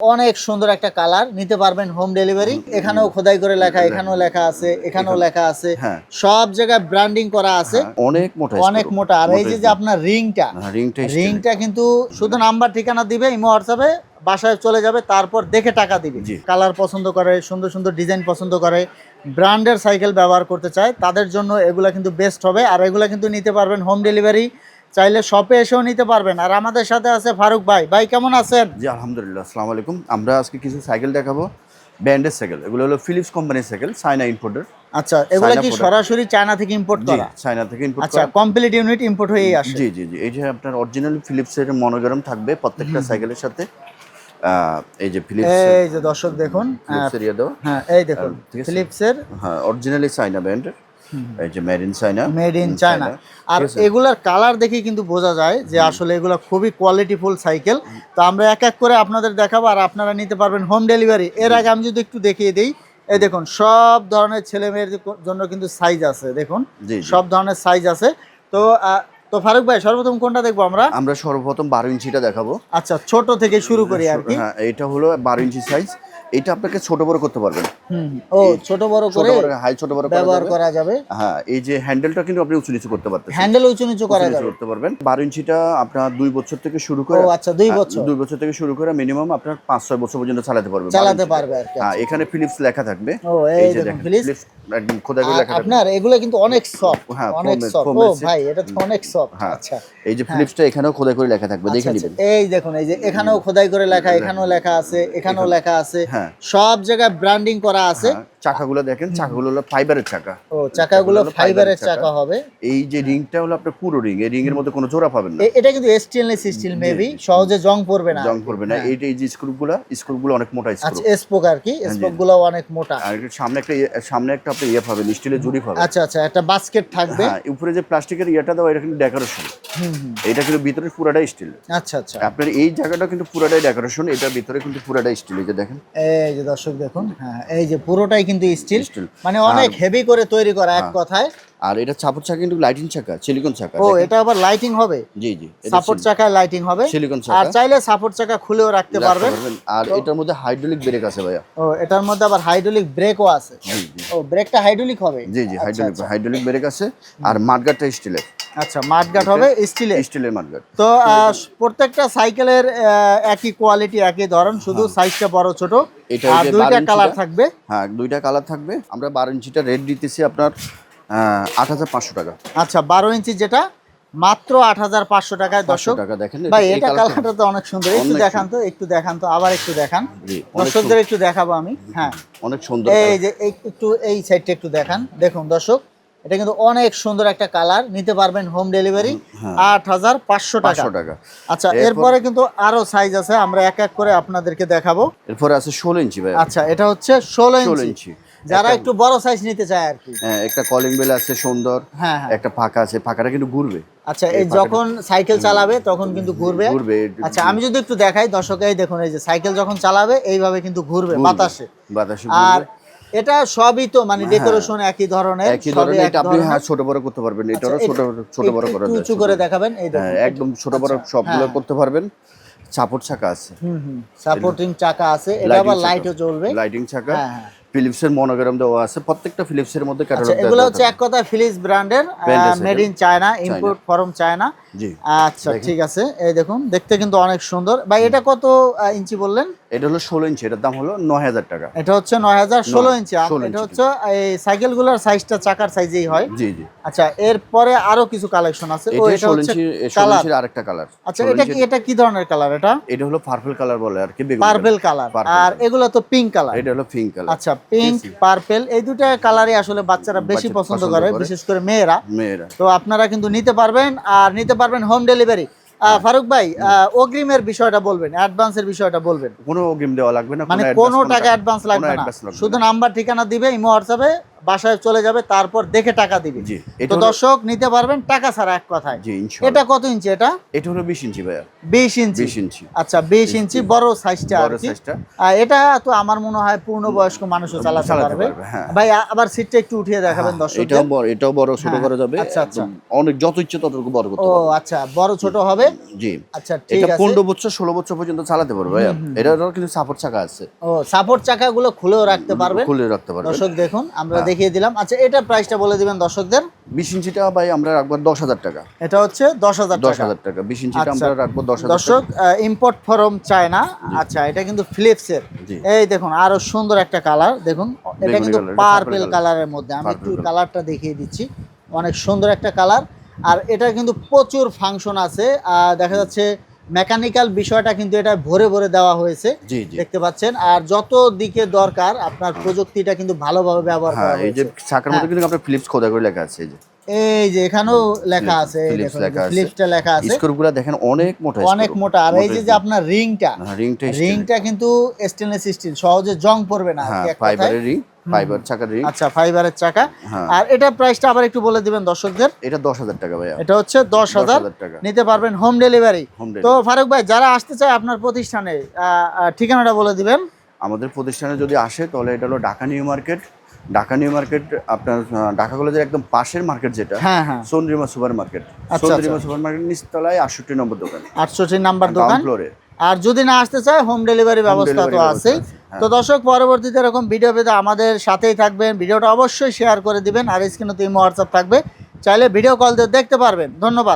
অনেক সুন্দর একটা কালার নিতে পারবেন হোম ডেলিভারি এখানেও খোদাই করে লেখা এখানেও লেখা আছে এখানেও লেখা আছে। হ্যাঁ। সব জায়গায় ব্র্যান্ডিং করা আছে। হ্যাঁ, অনেক মোটা অনেক মোটা। আর এই যে যে আপনার রিংটা হ্যাঁ, রিংটা রিংটা কিন্তু শুধু নাম্বার ঠিকানা দিবে ইমো হোয়াটসঅ্যাপে বাসায় চলে যাবে তারপর দেখে টাকা দিবে। কালার পছন্দ করে সুন্দর সুন্দর ডিজাইন পছন্দ করে ব্র্যান্ডের সাইকেল ব্যবহার করতে চায় তাদের জন্য এগুলা কিন্তু বেস্ট হবে। আর এগুলা কিন্তু নিতে পারবেন হোম ডেলিভারি চাইলে শপে এসেও নিতে পারবেন। আর আমাদের সাথে আছে ফারুক ভাই। ভাই কেমন আছেন? জি আলহামদুলিল্লাহ আসসালামু আলাইকুম। আমরা আজকে কিছু সাইকেল দেখাবো। ব্র্যান্ডের সাইকেল এগুলো হলো ফিলিপস কোম্পানির সাইকেল চায়না ইম্পোর্টার আচ্ছা এগুলা কি সরাসরি চায়না থেকে ইম্পোর্ট করা? চায়না থেকে ইম্পোর্ট আচ্ছা কমপ্লিট ইউনিট ইম্পোর্ট হয়েই আসে। জি জি জি এই যে আপনার অরিজিনাল ফিলিপসের মনোগ্রাম থাকবে প্রত্যেকটা সাইকেলের সাথে। এই যে ফিলিপস এই যে দর্শক দেখুন ফিলিপসের ইয়ে দাও হ্যাঁ এই দেখুন। ফিলিপসের হ্যাঁ অরিজিনালি চায়না ব্র্যান্ডের এই যে made in China made in China আর এগুলার কালার দেখে কিন্তু বোঝা যায় যে আসলে এগুলা খুবই কোয়ালিটিফুল সাইকেল তো আমরা এক এক করে আপনাদের দেখাবো আর আপনারা নিতে পারবেন হোম ডেলিভারি এর আগে আমি যদি একটু দেখিয়ে দিই এই দেখুন সব ধরনের ছেলে মেয়ের জন্য কিন্তু সাইজ আছে দেখুন। সব ধরনের সাইজ আছে। তো তো ফারুক ভাই সর্বপ্রথম কোনটা দেখব আমরা? আমরা সর্বপ্রথম বারো ইঞ্চিটা দেখাবো। আচ্ছা ছোট থেকে শুরু করি আর কি। হ্যাঁ এটা হলো বারো ইঞ্চি সাইজ এটা আপনাকে ছোট বড় করতে পারবেন। ও ছোট বড় করে হাই ছোট বড় ব্যবহার করা যাবে। হ্যাঁ এই যে হ্যান্ডেলটা কিন্তু আপনি উঁচু নিচু করতে পারতেন হ্যান্ডেল উঁচু নিচু করা যাবে। করতে পারবেন। বারো ইঞ্চিটা আপনার বছর থেকে শুরু করে ও আচ্ছা দুই বছর। বছর থেকে শুরু করে মিনিমাম আপনার পাঁচ ছয় বছর পর্যন্ত চালাতে পারবেন। চালাতে পারবে আর হ্যাঁ এখানে ফিলিপস লেখা থাকবে। ও এই যে ফিলিপস একদম খোদা করে লেখা আপনার এগুলো কিন্তু অনেক সফট হ্যাঁ, অনেক সফট ও ভাই এটা তো অনেক সফট হ্যাঁ। আচ্ছা। এই যে ফিলিপসটা এখানেও খোদা করে লেখা থাকবে দেখে আচ্ছা, নেবেন। আচ্ছা। এই দেখুন এই যে এখানেও খোদাই করে লেখা এখানেও লেখা আছে এখানেও লেখা আছে। হ্যাঁ। সব জায়গায় ব্র্যান্ডিং করা আছে। হ্যাঁ, চাকাগুলো দেখেন চাকাগুলো হলো ফাইবারের চাকা। ও চাকাগুলো ফাইবারের চাকা। হবে। এই যে রিংটা হলো আপনার পুরো রিং এই রিং এর মধ্যে কোনো জোড়া পাবেন না। এটা কিন্তু স্টেনলেস স্টিল মেবি সহজে জং পড়বে না। জং করবে না। এইটা এই যে স্ক্রুগুলো স্ক্রুগুলো অনেক মোটা স্ক্রু আচ্ছা স্পোক আর কি স্পোকগুলো অনেক মোটা। আর সামনে একটা ইয়ে- সামনে একটা আপনি ইয়ে পাবেন স্টিলের জুড়ি পাবেন। আচ্ছা আচ্ছা একটা বাস্কেট থাকবে। হ্যাঁ উপরে যে প্লাস্টিকের ইয়েটা দেওয়া এটা কিন্তু ডেকোরেশন হুম হুম। এটা কিন্তু ভিতরে পুরাটাই স্টিল আচ্ছা আচ্ছা। আপনার এই জায়গাটা কিন্তু পুরাটাই ডেকোরেশন এটা ভিতরে কিন্তু পুরাটাই স্টিল এই যে দেখেন। এই যে দর্শক দেখুন হ্যাঁ এই যে পুরোটাই কিন্তু স্টিল মানে অনেক হেভি করে তৈরি করা এক কথায়। আর এটা চাপড় চাকা কিন্তু লাইটিং চাকা সিলিকন চাকা ও এটা আবার লাইটিং হবে। জি জি সাপোর্ট চাকায় লাইটিং হবে। সিলিকন চাকা। আর চাইলে সাপোর্ট চাকা খুলেও রাখতে পারবেন। আর এটার মধ্যে হাইড্রোলিক ব্রেক আছে ভাইয়া। ও এটার মধ্যে আবার হাইড্রোলিক ব্রেকও আছে। ও ব্রেকটা হাইড্রোলিক হবে। জি জি হাইড্রোলিক। হাইড্রোলিক ব্রেক আছে। আর মাঠগাটটা স্টিলের আচ্ছা মাঠগাট হবে স্টিলের। স্টিলের মাঠগাট তো প্রত্যেকটা সাইকেলের একই কোয়ালিটি একই ধরন শুধু সাইজটা বড় ছোট হ্যাঁ। আর দুইটা কালার থাকবে। হ্যাঁ দুইটা কালার থাকবে। আমরা বারো ইঞ্চিটা রেট দিতেছি আপনার আট হাজার পাঁচশো টাকা। আচ্ছা বারো ইঞ্চি যেটা মাত্র আট হাজার পাঁচশো টাকায় দর্শক। টাকা দেখেন ভাই এটা কালারটা তো অনেক সুন্দর। একটু দেখান তো একটু দেখান তো আবার একটু দেখান। অনেক দর্শকদের একটু দেখাবো আমি। হ্যাঁ। অনেক সুন্দর এই যে একটু এই সাইডটা একটু দেখান। দেখুন দর্শক এটা কিন্তু অনেক সুন্দর একটা কালার নিতে পারবেন হোম ডেলিভারি আট হাজার পাঁচশো টাকা। আচ্ছা এরপরে কিন্তু আরও সাইজ আছে আমরা এক এক করে আপনাদেরকে দেখাবো। এরপরে আছে ষোলো ইঞ্চি ভাই। আচ্ছা এটা হচ্ছে ষোলো ইঞ্চি। যারা একটু বড় সাইজ নিতে চায় আর কি। হ্যাঁ, একটা কলিং বেল আছে সুন্দর। হ্যাঁ হ্যাঁ। একটা ফাঁকা আছে ফাঁকাটা কিন্তু ঘুরবে। আচ্ছা এই যখন সাইকেল চালাবে তখন কিন্তু ঘুরবে। ঘুরবে। আচ্ছা আমি যদি একটু দেখাই দর্শক এই দেখুন এই যে সাইকেল যখন চালাবে এইভাবে কিন্তু ঘুরবে। বাতাসে। বাতাসে আর এটা সবই তো মানে ডেকোরেশন একই ধরনের একই ধরনের এটা আপনি হ্যাঁ ছোট বড় করতে পারবেন এটারও আচ্ছা, ছোট ছোট বড় করা যায় উঁচু করে দেখাবেন এই দেখুন। হ্যাঁ একদম ছোট বড় সবগুলো হ্যাঁ। করতে পারবেন। চাপড় চাকা আছে। হুম হুম সাপোর্টিং চাকা আছে এটা আবার। লাইটও জ্বলবে। লাইটিং চাকা। হ্যাঁ, হ্যাঁ। ফিলিপসের মনোগ্রাম দেওয়া আছে প্রত্যেকটা ফিলিপসের মধ্যে আচ্ছা ক্যাটালগ এগুলো হচ্ছে এক কথা ফিলিপস ব্র্যান্ডের made in China import from China আচ্ছা ঠিক আছে। এই দেখুন দেখতে কিন্তু অনেক সুন্দর। ভাই এটা কত ইঞ্চি বললেন? এটা হলো ষোলো ইঞ্চি এটার দাম হলো নয় হাজার টাকা। এটা হচ্ছে নয় হাজার ষোলো ইঞ্চি। এটা হচ্ছে এই সাইকেলগুলোর সাইজটা চাকার সাইজেই হয়। জি জি। আচ্ছা এরপরে আরও কিছু কালেকশন আছে। ও এটা হচ্ছে কালার। ইঞ্চির আরেকটা কালার। আচ্ছা এটা কি এটা কি ধরনের কালার এটা? এটা হলো পার্পল কালার বলে আর কি পার্পেল কালার আর এগুলো তো পিঙ্ক কালার এটা হলো পিঙ্ক কালার আচ্ছা পিঙ্ক পার্পেল এই দুটা কালারই আসলে বাচ্চারা বেশি পছন্দ করে। বিশেষ করে মেয়েরা। মেয়েরা। তো আপনারা কিন্তু নিতে পারবেন আর নিতে পারবেন হোম ডেলিভারি ফারুক ভাই অগ্রিমের বিষয়টা বলবেন অ্যাডভান্স এর বিষয়টা বলবেন। কোনো অগ্রিম দেওয়া লাগবে না মানে কোনো টাকা অ্যাডভান্স লাগবে না। শুধু নাম্বার ঠিকানা দিবে ইমো হোয়াটসঅ্যাপে বাসায় চলে যাবে তারপর দেখে টাকা দিবে। জি তো এটা দর্শক নিতে পারবেন টাকা ছাড়া এক কথায়। এটা কত ইঞ্চি এটা? এটা হলো বিশ ইঞ্চি ভাইয়া। বিশ ইঞ্চি। বিশ ইঞ্চি। আচ্ছা বিশ ইঞ্চি বড় সাইজটা আর বড় সাইজটা। আর এটা তো আমার মনে হয় পূর্ণবয়স্ক মানুষও চালাতে পারবে। পারবে, হ্যাঁ। ভাই আবার সিটটা একটু উঠিয়ে দেখাবেন হ্যাঁ, দর্শক এটাও বড় এটাও বড় ছোট হ্যাঁ, করা যাবে। আচ্ছা, আচ্ছা। অনেক যত ইচ্ছে ততটুকু বড় করতে ও আচ্ছা বড় ছোট হবে? জি। আচ্ছা ঠিক আছে। এটা আছে পনেরো বছর ষোলো বছর পর্যন্ত চালাতে পারবে ভাইয়া। এটারও কিন্তু সাপোর্ট চাকা আছে। ও সাপোর্ট চাকাগুলো খুলেও রাখতে পারবেন। খুলে রাখতে পারবে দর্শক দেখুন আমরা হ্যাঁ। দেখিয়ে দিলাম। আচ্ছা এটা প্রাইসটা বলে দিবেন দর্শকদের। বিশ ইঞ্চিটা ভাই আমরা রাখব দশ হাজার টাকা। এটা হচ্ছে দশ হাজার দশ হাজার টাকা। বিশ ইঞ্চিটা আচ্ছা। আমরা রাখব দশ হাজার দর্শক ইম্পোর্ট ফরম চায়না আচ্ছা এটা কিন্তু ফিলিপসের। এই দেখুন আরও সুন্দর একটা কালার দেখুন। এটা কিন্তু পার্পেল। কালারের মধ্যে। আমি একটু কালারটা দেখিয়ে দিচ্ছি। অনেক সুন্দর একটা কালার আর এটা কিন্তু প্রচুর ফাংশন আছে। দেখা যাচ্ছে মেকানিক্যাল বিষয়টা কিন্তু এটা ভরে ভরে দেওয়া হয়েছে দেখতে পাচ্ছেন। আর যত দিকে দরকার আপনার প্রযুক্তিটা কিন্তু ভালোভাবে ব্যবহার করা হ্যাঁ এই যে চাকার মধ্যে কিন্তু আপনার ফিলিপস খোদা করে লেখা আছে এই যে। এই যে এখানেও লেখা আছে। ফিলিপসটা লেখা আছে। স্ক্রুগুলো দেখেন অনেক মোটা অনেক মোটা। আর এই যে যে আপনার রিংটা হ্যাঁ, রিংটা রিংটা কিন্তু স্টেনলেস স্টিল সহজে জং পড়বে না হ্যাঁ। ফাইবারের রিং ফাইবার চাকার রিং আচ্ছা ফাইবারের চাকা। হ্যাঁ। আর এটা প্রাইসটা আবার একটু বলে দিবেন দর্শকদের। এটা দশ হাজার টাকা ভাইয়া। এটা হচ্ছে দশ হাজার। টাকা। নিতে পারবেন হোম ডেলিভারি তো ফারুক ভাই যারা আসতে চায় আপনার প্রতিষ্ঠানে ঠিকানাটা বলে দিবেন। আমাদের প্রতিষ্ঠানে যদি আসে তাহলে এটা হলো Dhaka New Market. Dhaka New Market আপনার ঢাকা কলেজের একদম পাশের মার্কেট যেটা হ্যাঁ হ্যাঁ। সোনরিমা সুপার মার্কেট আচ্ছা, সোনরিমা সুপার মার্কেট নিচতলায় আটষট্টি নম্বর দোকান। আটষট্টি নাম্বার দোকান। ফ্লোরে আর যদি না আসতে চায় হোম ডেলিভারি ব্যবস্থা তো আছেই। আছে, হ্যাঁ। তো দর্শক পরবর্তীতে এরকম ভিডিও পেতে আমাদের সাথেই থাকবেন। ভিডিওটা অবশ্যই শেয়ার করে দিবেন। আর স্ক্রিনে তো ইমো হোয়াটসঅ্যাপ থাকবে। চাইলে ভিডিও কল দিয়ে দেখতে পারবেন। ধন্যবাদ।